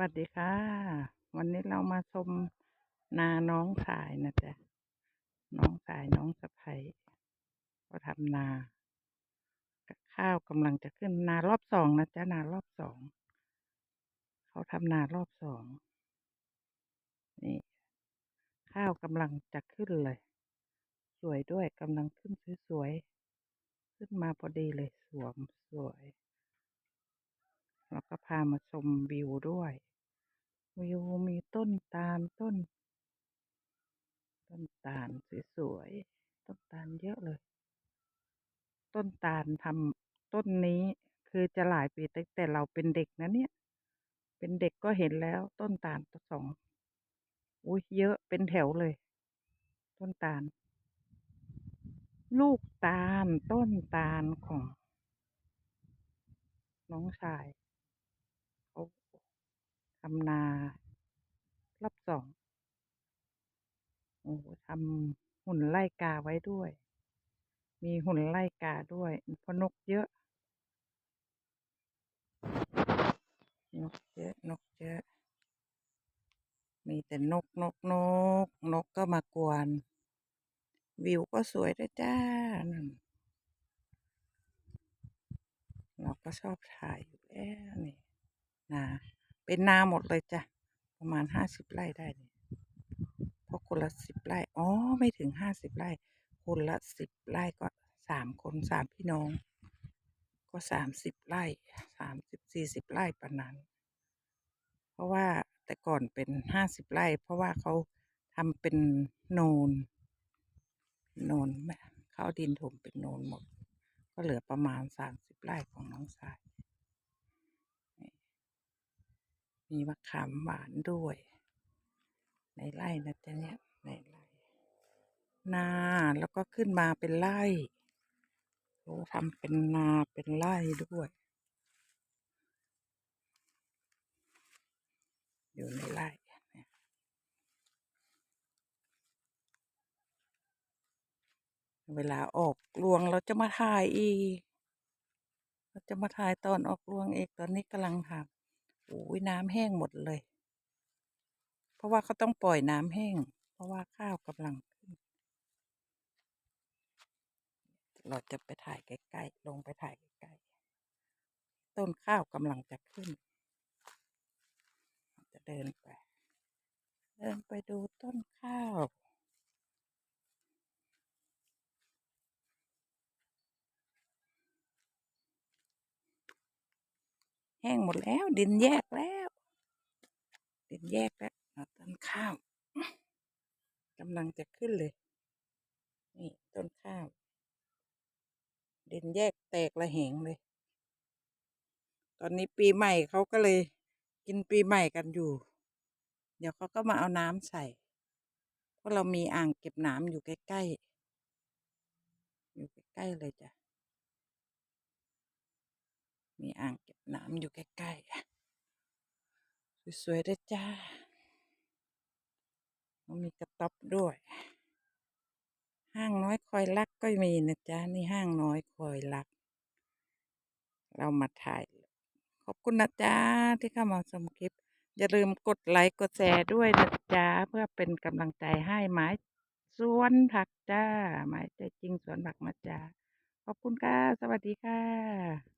วัสดีค่ะ วันนี้เรามาชมนาน้องสายนะจ๊ะ น้องสายน้องสะใภ้ก็ทำนาข้าวกำลังจะขึ้นนารอบสองนะจ๊ะนารอบสองเขาทำนารอบสองนี่ ข้าวกำลังจะขึ้นเลย สวยด้วยกำลังขึ้นสวยๆขึ้นมาพอดีเลยสวมสวย แล้วก็พามาชมวิวด้วย วิวมีต้นตาลต้น ต้นตาลสวยๆ ต้นตาลเยอะเลย ต้นตาลทำต้นนี้คือจะหลายปีตั้งแต่เราเป็นเด็กนะเนี่ย เป็นเด็กก็เห็นแล้วต้นตาลตัวสองอุ้ยเยอะเป็นแถวเลย ต้นตาล ลูกตาลต้นตาลของ น้องชาย ทำนารอบสอง โอ้ทำหุ่นไล่กาไว้ด้วย มีหุ่นไล่กาด้วยเพราะนกเยอะ นกเยอะ นกเยอะ มีแต่นกนกนก นกก็มากวน วิวก็สวยด้วยจ้า เราก็ชอบถ่ายอยู่แล้วนี่ เป็นนาหมดเลยจ้ะ ประมาณห้าสิบไร่ได้เนี่ยเพราะคนละสิบไร่อ๋อไม่ถึงห้าสิบไร่ คนละสิบไร่ก็สามคนสามพี่น้อง ก็สามสิบไร่สามสิบสี่สิบไร่ประนั้นเพราะว่าแต่ก่อนเป็นห้าสิบไร่ เพราะว่าเขาทำเป็นโนน โนนเขาเอาดินถมเป็นโนนหมด ก็เหลือประมาณสามสิบไร่ของน้องสาย มีมะขามหวานด้วย ในไร่นะจ๊ะเนี่ยในไร่นาแล้วก็ขึ้นมาเป็นไร่เขาทำเป็นนาเป็นไร่ด้วย อยู่ในไร่เวลาออกรวงเราจะมาถ่ายอีก เราจะมาถ่ายตอนออกรวงเอกตอนนี้กำลังทำ โอ้ยน้ำแห้งหมดเลย เพราะว่าเขาต้องปล่อยน้ำแห้ง เพราะว่าข้าวกำลังขึ้น เราจะไปถ่ายใกล้ๆลงไปถ่ายใกล้ๆต้นข้าวกำลังจะขึ้น จะเดินไป เดินไปดูต้นข้าว แห้งหมดแล้ว ดินแยกแล้ว ดินแยกแล้วต้นข้าวกำลังจะขึ้นเลย นี่ต้นข้าว ดินแยกแตกระเหงเลย ตอนนี้ปีใหม่เขาก็เลยกินปีใหม่กันอยู่ เดี๋ยวเขาก็มาเอาน้ำใส่เพราะเรามีอ่างเก็บน้ำอยู่ใกล้ๆอยู่ใกล้ๆเลยจ้ะ มีอ่างเก็บน้ำอยู่ใกล้ๆ สวยๆด้วยจ้าแล้วมีกระต๊อบด้วย ห้างน้อยคอยรักก็มีนะจ๊ะ นี่ห้างน้อยคอยรัก เรามาถ่าย ขอบคุณนะจ๊ะ ที่เข้ามาชมคลิป อย่าลืมกดไลค์กดแชร์ด้วยนะจ๊ะ เพื่อเป็นกำลังใจให้ไม้สวนผักจ้า ไม้ใจจริงสวนผักมาจ้าขอบคุณค่ะ สวัสดีค่ะ